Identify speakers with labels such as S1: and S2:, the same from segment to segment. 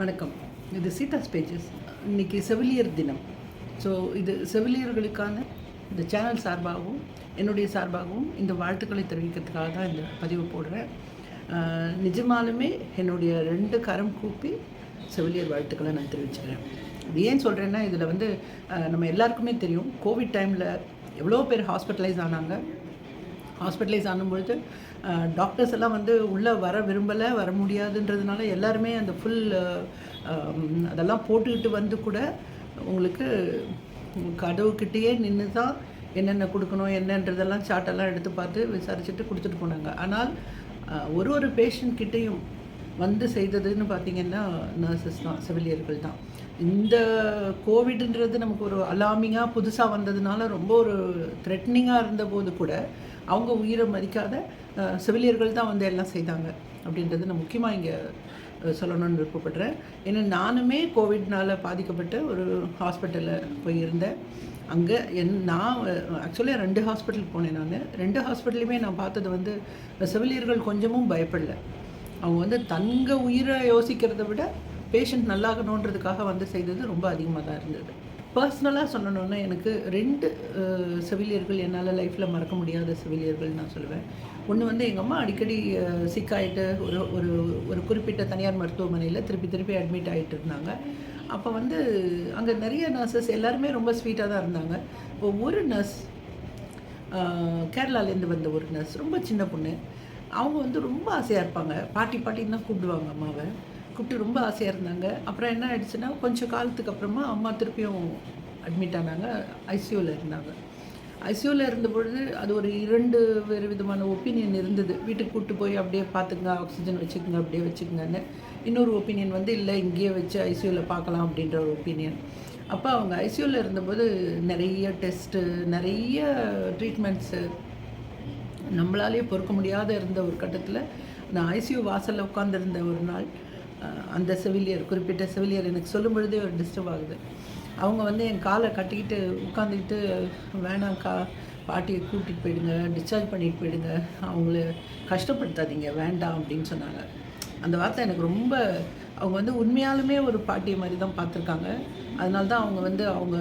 S1: வணக்கம். இது சீதா ஸ்பேஜஸ் இன்றைக்கி செவிலியர் தினம். ஸோ இது செவிலியர்களுக்கான இந்த சேனல் சார்பாகவும் என்னுடைய சார்பாகவும் இந்த வாழ்த்துக்களை தெரிவிக்கிறதுக்காக தான் இந்த பதிவு போடுறேன். நிஜமாலுமே என்னுடைய ரெண்டு கரம் கூப்பி செவிலியர் வாழ்த்துக்களை நான் தெரிவிச்சுக்கிறேன். இது ஏன் சொல்கிறேன்னா இதில் வந்து நம்ம எல்லாருக்குமே தெரியும் கோவிட் டைமில் எவ்வளோ பேர் ஹாஸ்பிட்டலைஸ் ஆனாங்க. ஹாஸ்பிட்டலைஸ் ஆனும்பொழுது டாக்டர்ஸ் எல்லாம் வந்து உள்ளே வர விரும்பலை வர முடியாதுன்றதுனால எல்லாருமே அந்த ஃபுல் அதெல்லாம் போட்டுக்கிட்டு வந்து கூட உங்களுக்கு கதவுக்கிட்டேயே நின்று தான் என்னென்ன கொடுக்கணும் என்னன்றதெல்லாம் சார்ட்டெல்லாம் எடுத்து பார்த்து விசாரிச்சுட்டு கொடுத்துட்டு போனாங்க. ஆனால் ஒரு ஒரு பேஷண்ட் கிட்டேயும் வந்து செய்ததுன்னு பார்த்தீங்கன்னா நர்சஸ் தான் செவிலியர்கள் தான். இந்த கோவிட்ன்றது நமக்கு ஒரு அலாமிங்காக புதுசாக வந்ததுனால ரொம்ப ஒரு த்ரெட்னிங்காக இருந்தபோது கூட அவங்க உயிரை மதிக்காத செவிலியர்கள் தான் வந்து எல்லாம் செய்தாங்க அப்படின்றது நான் முக்கியமாக இங்கே சொல்லணும்னு விருப்பப்படுறேன். ஏன்னா நானுமே கோவிட்னால் பாதிக்கப்பட்ட ஒரு ஹாஸ்பிட்டலில் போய் இருந்தேன். அங்கே என் நான் ஆக்சுவலி ரெண்டு ஹாஸ்பிட்டல் போனேன் நான். ரெண்டு ஹாஸ்பிட்டலையுமே நான் பார்த்தது வந்து செவிலியர்கள் கொஞ்சமும் பயப்படல. அவங்க வந்து தங்க உயிரை யோசிக்கிறத விட பேஷண்ட் நல்லாகணுன்றதுக்காக வந்து செய்தது ரொம்ப அதிகமாக தான் இருந்தது. பர்சனலாக சொல்லணுன்னா எனக்கு ரெண்டு செவிலியர்கள் என்னால் லைஃப்பில் மறக்க முடியாத செவிலியர்கள் நான் சொல்லுவேன். ஒன்று வந்து எங்கள் அம்மா அடிக்கடி சிக்காயிட்டு ஒரு ஒரு ஒரு குறிப்பிட்ட தனியார் மருத்துவமனையில் திருப்பி திருப்பி அட்மிட் ஆகிட்டு இருந்தாங்க. அப்போ வந்து அங்கே நிறைய நர்சஸ் எல்லாருமே ரொம்ப ஸ்வீட்டாக தான் இருந்தாங்க. இப்போ ஒரு நர்ஸ் கேரளாலேருந்து வந்த ஒரு நர்ஸ் ரொம்ப சின்ன பொண்ணு. அவங்க வந்து ரொம்ப ஆசையாக இருப்பாங்க. பாட்டி பாட்டின்னு தான் கூப்பிடுவாங்க அம்மாவை. கூப்பிட்டு ரொம்ப ஆசையாக இருந்தாங்க. அப்புறம் என்ன ஆயிடுச்சுன்னா கொஞ்சம் காலத்துக்கு அப்புறமா அம்மா திருப்பியும் அட்மிட் ஆனாங்க. ஐசியூவில் இருந்தாங்க. ஐசியூவில் இருந்த பொழுது அது ஒரு இரண்டு வேறு விதமான ஒப்பீனியன் இருந்தது. வீட்டுக்கு கூப்பிட்டு போய் அப்படியே பார்த்துக்குங்க ஆக்சிஜன் வச்சுக்கோங்க அப்படியே வச்சுக்கோங்கன்னு. இன்னொரு ஒப்பீனியன் வந்து இல்லை இங்கேயே வச்சு ஐசியூவில் பார்க்கலாம் அப்படின்ற ஒரு ஒப்பீனியன் அப்போ அவங்க ஐசியூவில் இருந்தபோது நிறைய டெஸ்ட்டு நிறைய ட்ரீட்மெண்ட்ஸு நம்மளாலே பொறுக்க முடியாத இருந்த ஒரு கட்டத்தில் நான் ஐசியூ வாசலில் உட்காந்துருந்த ஒரு நாள் அந்த செவிலியர் குறிப்பிட்ட செவிலியர் எனக்கு சொல்லும் பொழுதே ஒரு டிஸ்டர்ப் ஆகுது. அவங்க வந்து என் காலை கட்டிக்கிட்டு உட்காந்துக்கிட்டு வேணாம்க்கா பாட்டியை கூட்டிகிட்டு போயிடுங்க டிஸ்சார்ஜ் பண்ணிட்டு போயிடுங்க. அவங்கள கஷ்டப்படுத்தாதீங்க வேண்டாம் அப்படின்னு சொன்னாங்க. அந்த வார்த்தை எனக்கு ரொம்ப அவங்க வந்து உண்மையாலுமே ஒரு பாட்டியை மாதிரி தான் பார்த்துருக்காங்க. அதனால தான் அவங்க வந்து அவங்க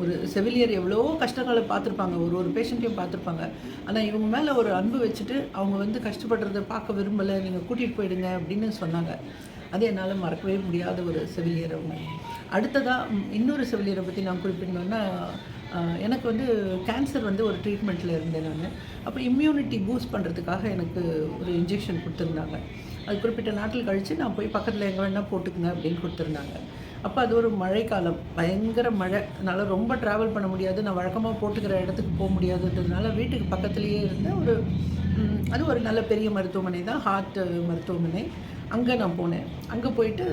S1: ஒரு செவிலியர் எவ்வளோ கஷ்டங்களை பார்த்துருப்பாங்க ஒரு ஒரு பேஷண்ட்டையும் பார்த்துருப்பாங்க. ஆனால் இவங்க மேலே ஒரு அன்பு வச்சுட்டு அவங்க வந்து கஷ்டப்படுறத பார்க்க விரும்பலை நீங்கள் கூட்டிகிட்டு போயிடுங்க அப்படின்னு சொன்னாங்க. அது என்னால் மறக்கவே முடியாத ஒரு செவிலியர் அவங்க. அடுத்ததாக இன்னொரு செவிலியரை பற்றி நான் குறிப்பிடணுன்னா எனக்கு வந்து கேன்சர் வந்து ஒரு ட்ரீட்மெண்ட்டில் இருந்தேன் நான். அப்போ இம்யூனிட்டி பூஸ்ட் பண்ணுறதுக்காக எனக்கு ஒரு இன்ஜெக்ஷன் கொடுத்துருந்தாங்க. அது குறிப்பிட்ட நாட்டில் கழித்து நான் போய் பக்கத்தில் எங்கே வேணால் போட்டுக்குங்க அப்படின்னு கொடுத்துருந்தாங்க. அப்போ அது ஒரு மழைக்காலம். பயங்கர மழை. அதனால் ரொம்ப ட்ராவல் பண்ண முடியாது. நான் வழக்கமாக போட்டுக்கிற இடத்துக்கு போக முடியாதுன்றதுனால வீட்டுக்கு பக்கத்துலேயே இருந்த ஒரு அது ஒரு நல்ல பெரிய மருத்துவமனை தான். ஹார்ட் மருத்துவமனை. அங்கே நான் போனேன். அங்கே போயிட்டு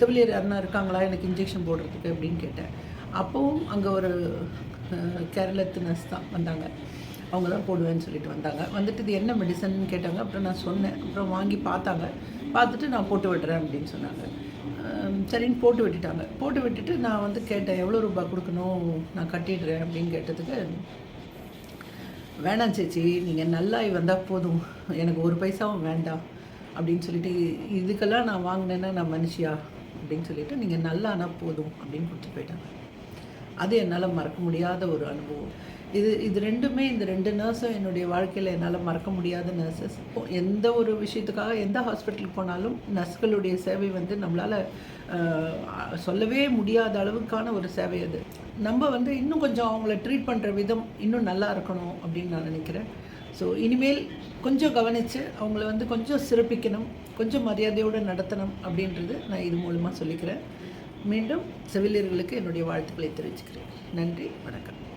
S1: செவிலியர் யாருன்னா இருக்காங்களா? எனக்கு இன்ஜெக்ஷன் போடுறதுக்கு அப்படின்னு கேட்டேன். அப்போவும் அங்கே ஒரு கேரளத்து நர்ஸ் தான் வந்தாங்க. அவங்க தான் போடுவேன்னு சொல்லிட்டு வந்தாங்க. வந்துட்டு இது என்ன மெடிசன் கேட்டாங்க. அப்புறம் நான் சொன்னேன். அப்புறம் வாங்கி பார்த்தாங்க. பார்த்துட்டு நான் போட்டு விடுறேன் அப்படின்னு சொன்னாங்க. சரின்னு போட்டு விட்டுட்டாங்க. போட்டு விட்டுட்டு நான் வந்து கேட்டேன் எவ்வளோ ரூபாய் கொடுக்கணும்? நான் கட்டிடுறேன். அப்படின்னு கேட்டதுக்கு வேணாம் சேச்சி. நீங்கள் நல்லா வந்தால் போதும். எனக்கு ஒரு பைசாவும் வேண்டாம். அப்படின்னு சொல்லிட்டு இதுக்கெல்லாம் நான் வாங்கினேன்னா நான் மனுஷியா? அப்படின்னு சொல்லிட்டு நீங்கள் நல்லா ஆனால் போதும். அப்படின்னு கொடுத்து போயிட்டாங்க. அது என்னால் மறக்க முடியாத ஒரு அனுபவம். இது இது ரெண்டுமே இந்த ரெண்டு நர்ஸும் என்னுடைய வாழ்க்கையில் என்னால் மறக்க முடியாத நர்சஸ் எந்த ஒரு விஷயத்துக்காக எந்த ஹாஸ்பிட்டலுக்கு போனாலும் நர்ஸ்களுடைய சேவை வந்து நம்மளால் சொல்லவே முடியாத அளவுக்கான ஒரு சேவை அது. நம்ம வந்து இன்னும் கொஞ்சம் அவங்கள ட்ரீட் பண்ணுற விதம் இன்னும் நல்லா இருக்கணும் அப்படின்னு நான் நினைக்கிறேன். ஸோ இனிமேல் கொஞ்சம் கவனித்து அவங்கள வந்து கொஞ்சம் சிறப்பிக்கணும் கொஞ்சம் மரியாதையோடு நடத்தணும் அப்படின்றது நான் இது மூலமாக சொல்லிக்கிறேன். மீண்டும் செவிலியர்களுக்கு என்னுடைய வாழ்த்துக்களை தெரிவிச்சுக்கிறேன். நன்றி வணக்கம்.